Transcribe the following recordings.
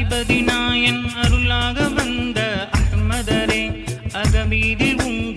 அதிபதி நாயன் அருளாக வந்த அகமதரே அகமீதி உங்கள்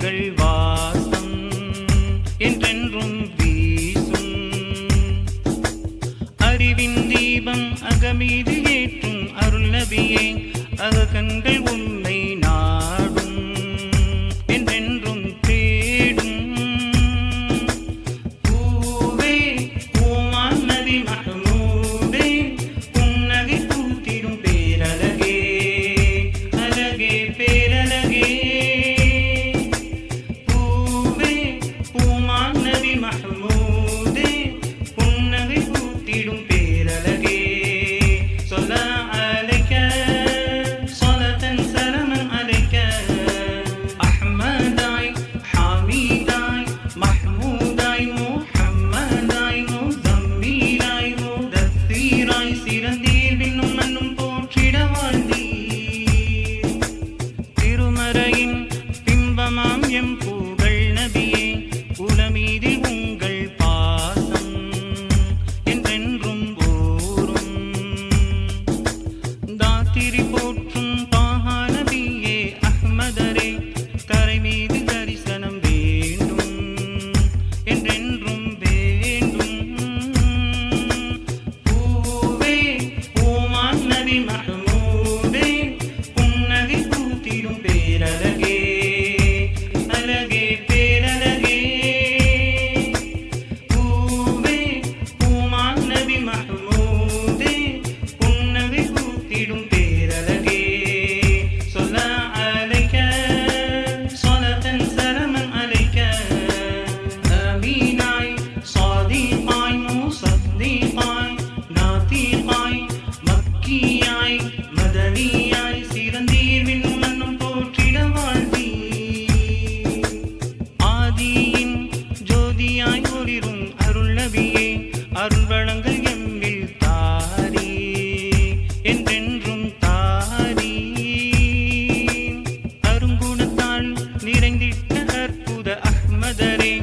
ಮಾದರಿ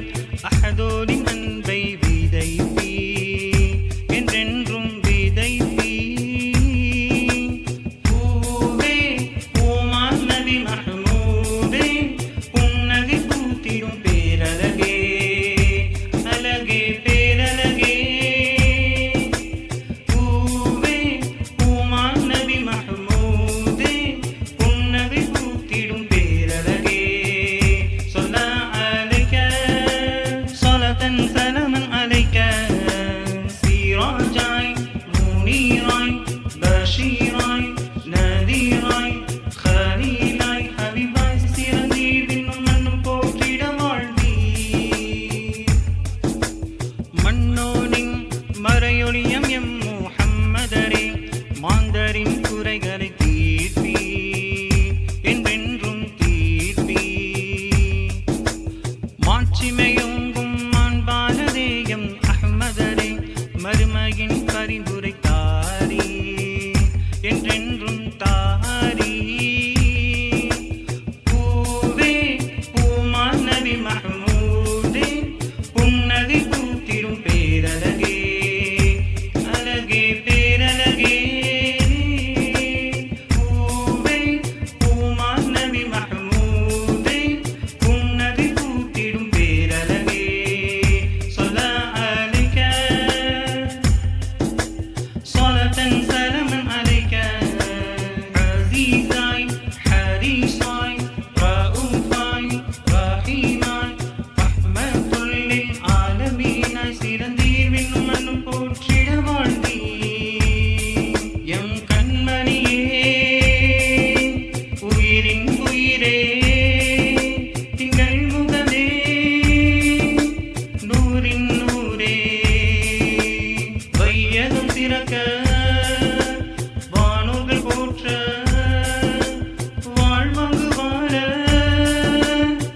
مريم محمد ري. வாழ்வுற்ற வாழ்வாங்கு வாழ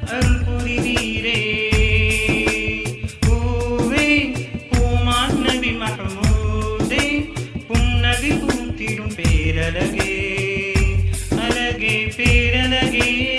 அருள் புரிவீரே. ஓவே ஓமான் நபி மகமோதே உம் நபி பூத்திடும் பேரழகே. அழகே பேரழகே.